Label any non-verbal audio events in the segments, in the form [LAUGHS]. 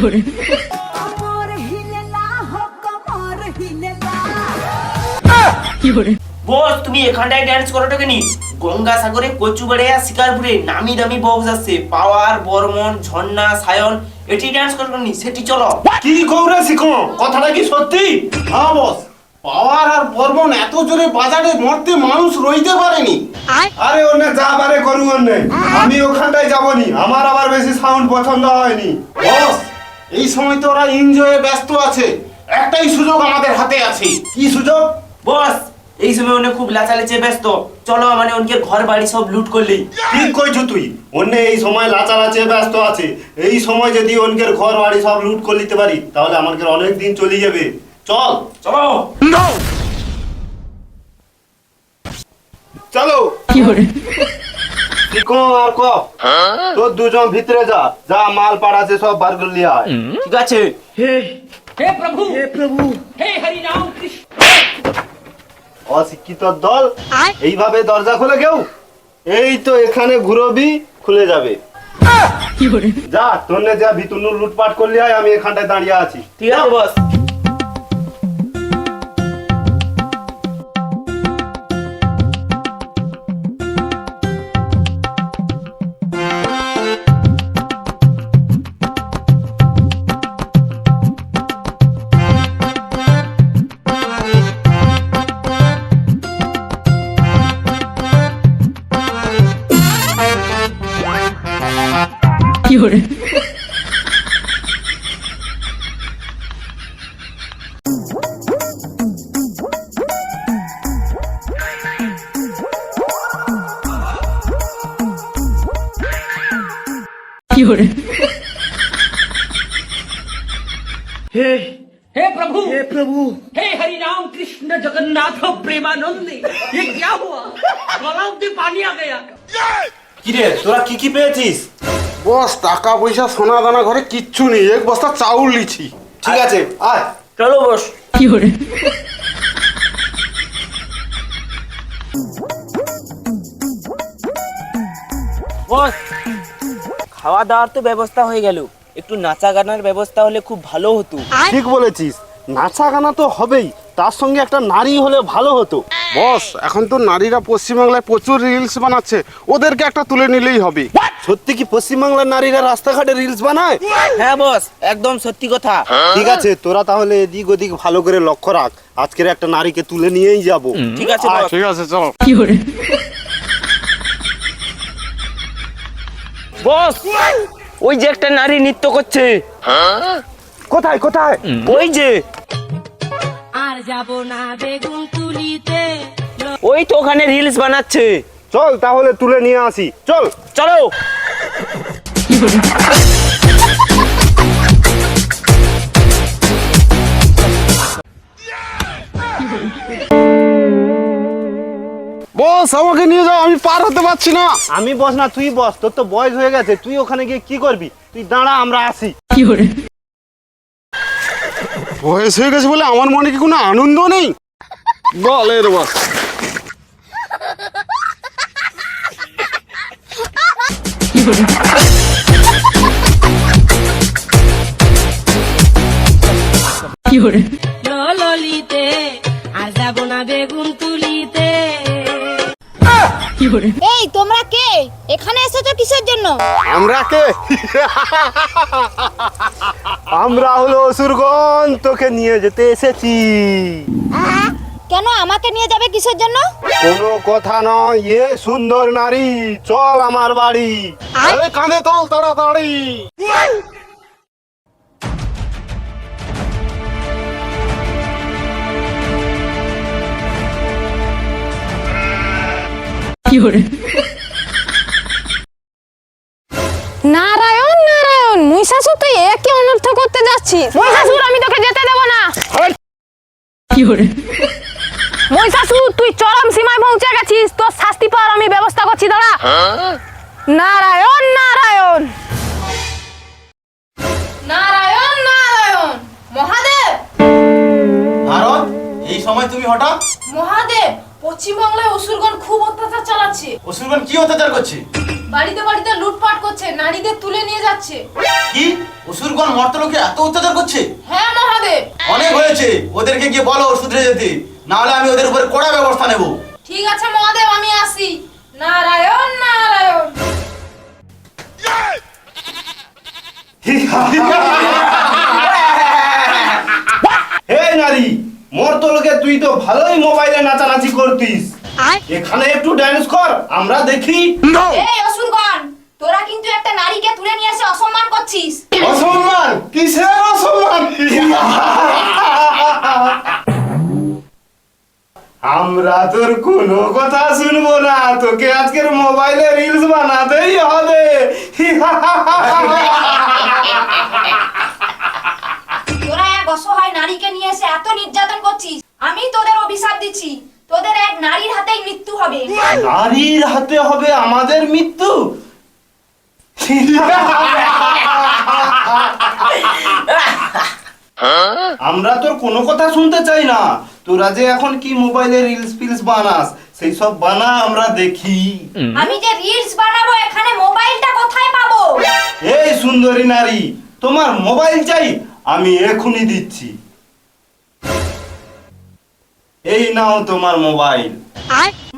কমর হিলেলা হো কমর হিলেলা বস তুমি এখানটায় ড্যান্স করোটা কেনি? গঙ্গাসাগরে কচুবাড়িয়া শিকারপুরে নামি দামি বক্স আছে। পাওয়ার বর্মন ঝর্ণা সায়ন এটি ড্যান্স করো সেটি চলো। কি কৌরে শিখো কথাটা কি সত্যি? হ্যাঁ বস। পাওয়ার আর বর্মন এত জোরে বাজারে মরতে মানুষ রইতে পারেনি। আরে অন্য যা বারে করু অন্য আমি ওখানটায় যাবনি। আমার আবার বেশি সাউন্ড পছন্দ হয়নি। বস এই সময় তো ওরা এনজয়ে ব্যস্ত আছে। একটাই সুযোগ আমাদের হাতে আছে। কি সুযোগ? বস এই সময় অনেক খুব লাচালেচে ব্যস্ত। চলো মানে ওনকে ঘর বাড়ি সব লুট করলেই ঠিক কইছু তুই। অন্য এই সময় লাচালাচে ব্যস্ত আছে। এই সময় যদি অনকের ঘর বাড়ি সব লুট করে নিতে পারি তাহলে আমাদের অনেক দিন চলে যাবে। চল। চলো। চলো। কি কো আর ক তোর দুজন ভিতরে যা যা মাল পাড়াছে সব বার করে লিয়া ঠিক আছে? অশিক্ষিত দল এইভাবে দরজা খুলে কেউ? এই তো এখানে ঘুরবি খুলে যাবে। যা তোর যা ভিতর লুটপাট করলি আয় আমি এখানটায় দাঁড়িয়ে আছি। ঠিক আছে বস हे प्रभु हे प्रभु हे हरि राम कृष्ण जगन्नाथ प्रेमानंद ये क्या हुआ गलाव में पानी आ गया কিরে তোরা কি কি পেয়েছিস বস টাকা পয়সা সোনা দানা ঘরে কিচ্ছু নেই। এক বস্তা চাউল লিছি ঠিক আছে আয়। চলো বস। বস খাওয়া দাওয়ার তো ব্যবস্থা হয়ে গেল। একটু নাচা গানার ব্যবস্থা হলে খুব ভালো হতো। ঠিক বলেছিস। নাচা গানা তো হবেই। তার সঙ্গে একটা নারী হলে ভালো হতো। বস এখন তো নারীরা পশ্চিমবাংলায় প্রচুর রিলস বানাচ্ছে। ওদেরকে একটা তুলে নিলেই হবে। সত্যি কি পশ্চিমবাংলার নারীরা রাস্তাঘাটে রিলস বানায়? হ্যাঁ বস একদম সত্যি কথা। ঠিক আছে তোরা তাহলে এদিক ওদিক ভালো করে লক্ষ্য রাখ। আজকের একটা নারীকে তুলে নিয়েই যাব। ঠিক আছে ঠিক আছে চলো। বস ওই যে একটা নারী নৃত্য করছে। কোথায় কোথায়? ওই যে। আর যাব না বেগুন তুলিতে। ওই তো ওখানে রিলস বানাচ্ছে। চল তাহলে তুলে নিয়ে আসি। চল। চলো। বস আমাকে নিয়ে যাও আমি পার হতে পারছি না। আমি বস না তুই বস তোর তো বয়স হয়ে গেছে তুই ওখানে গিয়ে কি করবি? তুই দাঁড়া আমরা আসি। বয়স হয়ে গেছে বলে আমার মনে কি কোনো আনন্দ নেই? বল এর বস। ললিতে আর যাব না বেগুন তুলিতে। এই তোমরা কে? এখানে এসেছ কিসের জন্য? আমরা কে? আমরা হলো অসুরগণ তোকে নিয়ে যেতে এসেছি। কেন আমাকে নিয়ে যাবে কিসের জন্য? কোনো কথা নয় এ সুন্দর নারী চল আমার বাড়ি। আরে কাঁধে তোল তাড়াতাড়ি। নারায়ণ নারায়ণ মহিষাসুর তুই একই অনর্থ করতে যাচ্ছিস। মহিষাসুর আমি তোকে যেতে দেব না। মহিষাসুর তুই চরম সীমায় পৌঁছে গেছিস। তোর শাস্তি পাওয়ার আমি ব্যবস্থা করছি দাঁড়া। নারায়ণ নারায়ণ। নারায়ণ নারায়ণ। মহাদেব। ভারত এই সময় তুমি হঠাৎ? মহাদেব পশ্চিমবাংলায় অসুরগণ খুব অত্যাচার চালাচ্ছে। অসুরগণ কি অত্যাচার করছে? বাড়িতে বাড়িতে লুটপাট করছে নারীদের তুলে নিয়ে যাচ্ছে। কি? অসুরগণ মর্তলোকে এত অত্যাচার করছে? হ্যাঁ মহাদেব। অনেক হয়েছে। ওদেরকে গিয়ে বলো শুধরে যেতে। না হলে আমি ওদের উপরে কড়া ব্যবস্থা নেব। ঠিক আছে মহাদেব আমি আসি। নারায়ণ নারায়ণ। [LAUGHS] হে নারী মোর তো লোকে তুই তো ভালোই মোবাইলে নাচানাচি করতিস। এখানে একটু ড্যান্স কর আমরা দেখি। এই অসুরগণ তোরা কিন্তু একটা নারীকে তুলে নিয়ে এসে অসম্মান করছিস। অসম্মান? কিসের অসম্মান? [LAUGHS] আমরা তোর কোনো কথা শুনব না। তোকে আজকের মোবাইলে রিলস বানাতেই হবে। তোরা এক অসহায় নারীকে নিয়ে এসে এত নির্যাতন করছিস আমি তোদের অভিশাপ দিচ্ছি। তোদের এক নারীর হাতেই মৃত্যু হবে। নারীর হাতে হবে আমাদের মৃত্যু? আমরা তোর কোনো কথা শুনতে চাই না। তোরা যে এখন কি মোবাইলে রিলস ফিলস বানাস সেই সব বানা আমরা দেখি। আমি যে রিলস বানাবো এখানে মোবাইলটা কোথায় পাবো? এই সুন্দরী নারী তোমার মোবাইল চাই আমি এখনই দিচ্ছি। এই নাও তোমার মোবাইল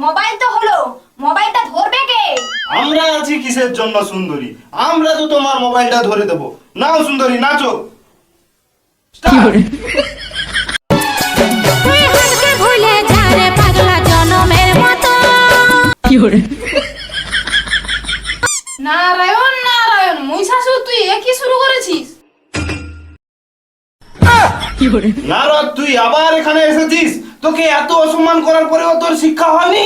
মোবাইল তো হলো মোবাইলটা ধরবে কে? আমরা আছি কিসের জন্য সুন্দরী? আমরা তো তোমার মোবাইলটা ধরে দেব। নাও সুন্দরী নাচো। Start! নারায়ণ নারায়ণ শাশু তুই একই শুরু করেছিস? নারদ তুই আবার এখানে এসেছিস? তোকে এত অসম্মান করার পরেও তোর শিক্ষা হয়নি?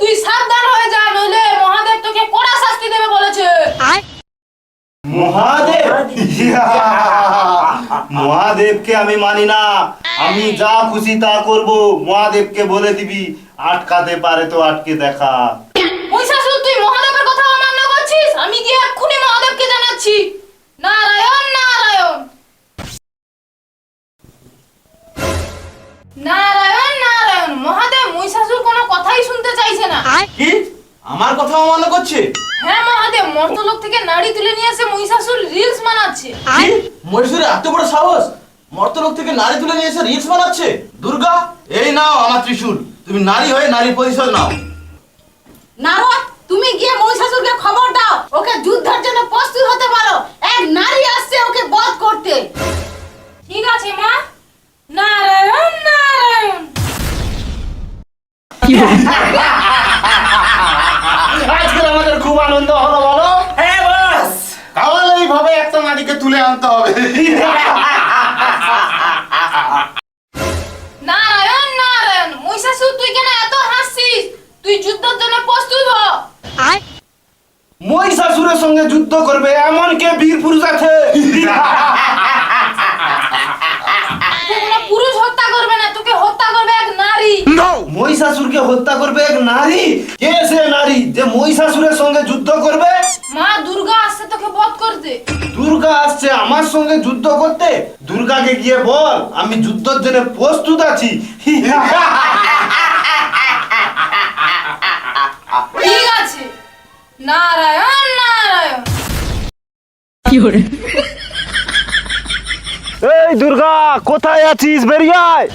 তুই সাবধান হয়ে যা নইলে মহাদেব তোকে কড়া শাস্তি দেবে বলেছে মহাদেব? [LAUGHS] মহাদেবকে আমি মানি না। আমি যা খুশি তা করব। মহাদেবকে বলে দিবি আটকাতে পারে তো আটকে দেখা। মহিষাসুর তুই মহাদেবের কথা অমান্য করছিস? আমি গিয়ে এক্ষুনি মহাদেবকে জানাচ্ছি। নারায়ণ নারায়ণ। নারায়ণ নারায়ণ। মহাদেব মহিষাসুর কোনো কথাই শুনতে চাইছে না। কি? আমার কথা অমান্য করছে? হ্যাঁ মহাদেব মর্তলোক থেকে নারী তুলে নিয়ে এসে মহিষাসুর রিলস বানাচ্ছে। কি? মহেশ্বরের এত বড় সাহস? মর্তলোক থেকে নারী তুলে নিয়ে এসে রিলস বানাচ্ছে? দুর্গা এই নাও আমার ত্রিশূল। তুমি নারী হয়ে নারী পরিচয় নাও। নারদ তুমি গিয়ে মহিষাসুরকে খবর দাও। ওকে যুদ্ধের জন্য প্রস্তুত হতে পারো। এক নারী আসছে ওকে বধ করতে। ঠিক আছে মা। নারায়ণ নারায়ণ। [LAUGHS] আনন্দ হলো বলো? হ্যাঁ বস। তাহলে এইভাবে একটা নারীকে তুলে আনতে হবে। নারায়ণ নারায়ণ মহিষাসুর তুই কেন এত হাসছিস? তুই যুদ্ধের জন্য প্রস্তুত হ। মহিষাসুরের সঙ্গে যুদ্ধ করবে এমন কে বীর পুরুষ আছে তোকে কোনো পুরুষ হত্যা করবে না তোকে হত্যা করবে এক নারী? মহিষাসুরকে হত্যা করবে এক নারী? কে সে নারী যে মহিষাসুরের সঙ্গে যুদ্ধ করবে? মা দুর্গা আসছে তোকে বধ করতে। দুর্গা আসছে আমার সঙ্গে যুদ্ধ করতে? দুর্গাকে গিয়ে বল আমি যুদ্ধের জন্য প্রস্তুত আছি। ঠিক আছে। নারায়ণ নারায়ণ। এই দুর্গা কোথায় আছিস বেরিয়ায়?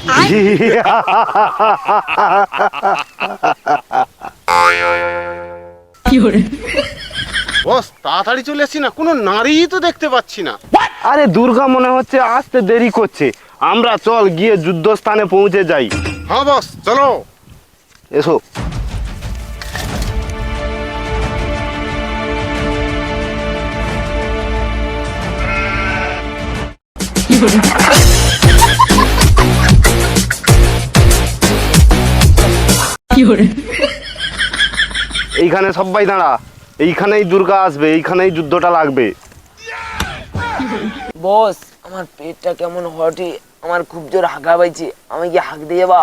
বস তাড়াতাড়ি চলে এসছি না কোনো নারীই তো দেখতে পাচ্ছি না। আরে দুর্গা মনে হচ্ছে আসতে দেরি করছে। আমরা চল গিয়ে যুদ্ধস্থানে পৌঁছে যাই। হ্যাঁ বস চলো। এসো। এইখানে সবাই দাঁড়া। এইখানেই দুর্গা আসবে এইখানেই যুদ্ধটা লাগবে। বস আমার পেটটা কেমন হটে আমার খুব জোর হাগা পাইছে আমি কি হাঁক দিয়ে বা?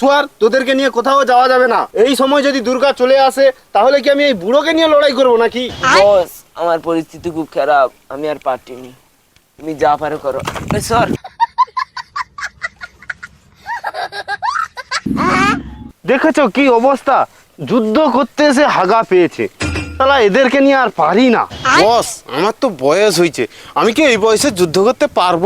সুয়ার তোদেরকে নিয়ে কোথাও যাওয়া যাবে না। এই সময় যদি দুর্গা চলে আসে তাহলে কি আমি এই বুড়োকে নিয়ে লড়াই করব নাকি? বস আমার পরিস্থিতি খুব খারাপ আমি আর পারটিনি তুমি যা পারো করো। সর। দেখেছ কি অবস্থা? যুদ্ধ করতে এসে হাগা পেয়েছে। তাহলে এদেরকে নিয়ে আর পারি না। বস আমার তো বয়স হয়েছে। আমি কি এই বয়সে যুদ্ধ করতে পারব?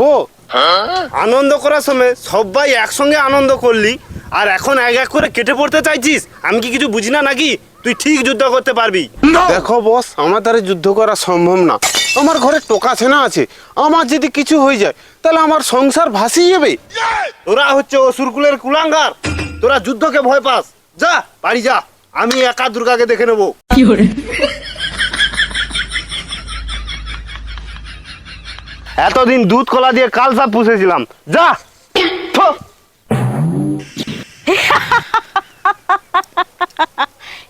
আনন্দ করার সময় সবাই একসঙ্গে আনন্দ করলি আর এখন এক এক করে কেটে পড়তে চাইছিস? আমি কি কিছু বুঝি না নাকি? তুই ঠিক যুদ্ধ করতে পারবি। দেখো বস আমার দ্বারা যুদ্ধ করা সম্ভব না। আমার ঘরে টোকা সেনা আছে। আমার যদি কিছু হয়ে যায় তাহলে আমার সংসার ভাসিয়ে যাবে। তোরা হচ্ছে অসুরকুলের কুলাঙ্গার। তোরা যুদ্ধকে ভয় পাস। যা বাড়ি যা। আমি একা দুর্গাকে দেখে নেব। এতদিন দুধ কলা দিয়ে কালসা পুষেছিলাম। যা [LAUGHS]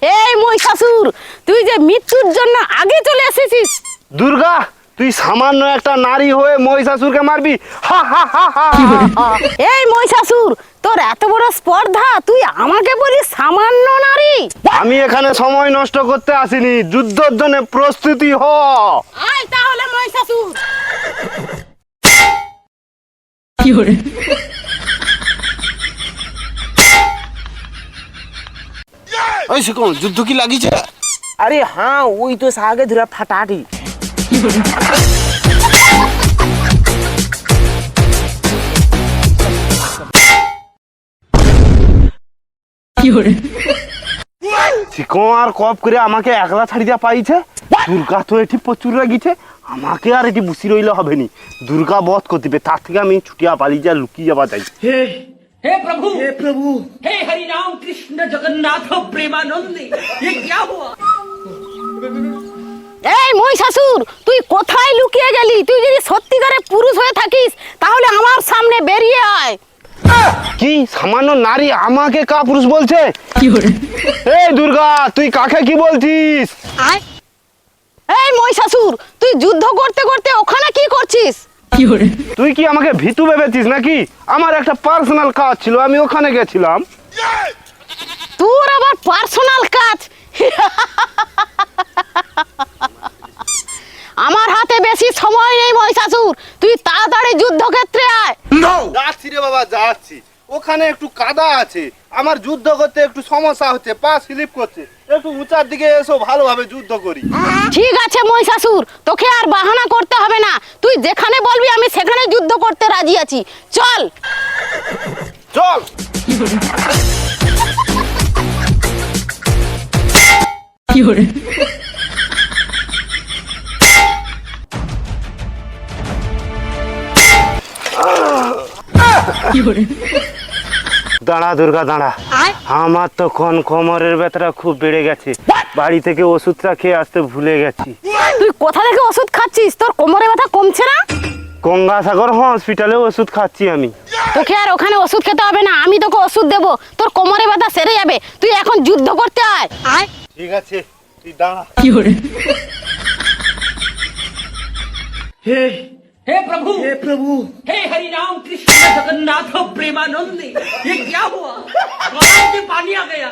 এই মহিষাসুর তুই যে মৃত্যুর জন্য আগে চলে এসেছিস। দুর্গা তুই সামান্য একটা নারী হয়ে মহিষাসুরকে মারবি। হা হা হা। এই মহিষাসুর তোর এত বড় স্পর্ধা তুই আমাকে বলিস সামান্য নারী? আমি এখানে সময় নষ্ট করতে আসিনি যুদ্ধের জন্য প্রস্তুতি হ। আয় তাহলে মহিষাসুর। ওই শিকন যুদ্ধ কি লাগিছে? আরে হ্যাঁ ওই তো সাগে ধরে ফাটাটি। শিকন আর কপ করে আমাকে একলা ছাড়ি দিয়া পাইছে দুর্গা তো এটি প্রচুর রাগিছে। আমাকে আর এটি বুসি রইলে হবে নি। দুর্গা বধ করতে তার থেকে আমি ছুটিয়া পালিয়ে যা লুকিয়ে যাবা চাই हे हे प्रभु हे प्रभु हे हरि राम कृष्ण जगन्नाथ प्रेमानंद ये क्या हुआ এই মহিষাসুর তুই কোথায় লুকিয়ে গেলি তুই যদি সত্যিকারে পুরুষ হয়ে থাকিস তাহলে আমার সামনে বেরিয়ে আয় কি সামান্য নারী আমাকে কা পুরুষ বলছে এই দুর্গা তুই কাকে কি বলছিস আয় এই মহিষাসুর তুই যুদ্ধ করতে করতে ওখানে কি করছিস তুই কি আমাকে ভিতু ভেবেছিস নাকি? আমার একটা পার্সোনাল কাজ ছিল আমি ওখানে গেছিলাম। তোর আবার পার্সোনাল কাজ? আমার হাতে বেশি সময় নেই মহিষাসুর। তুই তাড়াতাড়ি যুদ্ধক্ষেত্রে আয়। যাচ্ছি রে বাবা যাচ্ছি। ওখানে একটু কাদা আছে। আমার যুদ্ধ করতে একটু সমস্যা হচ্ছে পা স্লিপ করছে। একটু উঁচার দিকে এসো ভালোভাবে যুদ্ধ করি। ঠিক আছে মহিষাসুর তোকে আর বাহানা করতে হবে না। তুই যেখানে বলবি আমি সেখানে যুদ্ধ করতে রাজি আছি। চল। চল। দাঁড়া দুর্গা দাঁড়া। আয়। আমার তো কোন কোমরের ব্যথাটা খুব বেড়ে গেছে। বাড়ি থেকে ওষুধটা খেয়ে আসতে ভুলে গেছি। তুই কোথা থেকে ওষুধ খাচ্ছিস? তোর কোমরে ব্যথা কমছে না? গঙ্গাসাগর হসপিটালে ওষুধ খাচ্ছি আমি। তোকে আর ওখানে ওষুধ খেতে হবে না আমি তোকে ওষুধ দেবো। তোর কোমরে ব্যথা সেরে যাবে। তুই এখন যুদ্ধ করতে আয়। আয়। ঠিক আছে তুই দাঁড়া। हे हे प्रभु! हे प्रभु! हे हरि राम कृष्ण जगन्नाथ प्रेमानंद ये क्या हुआ? पानी आ गया।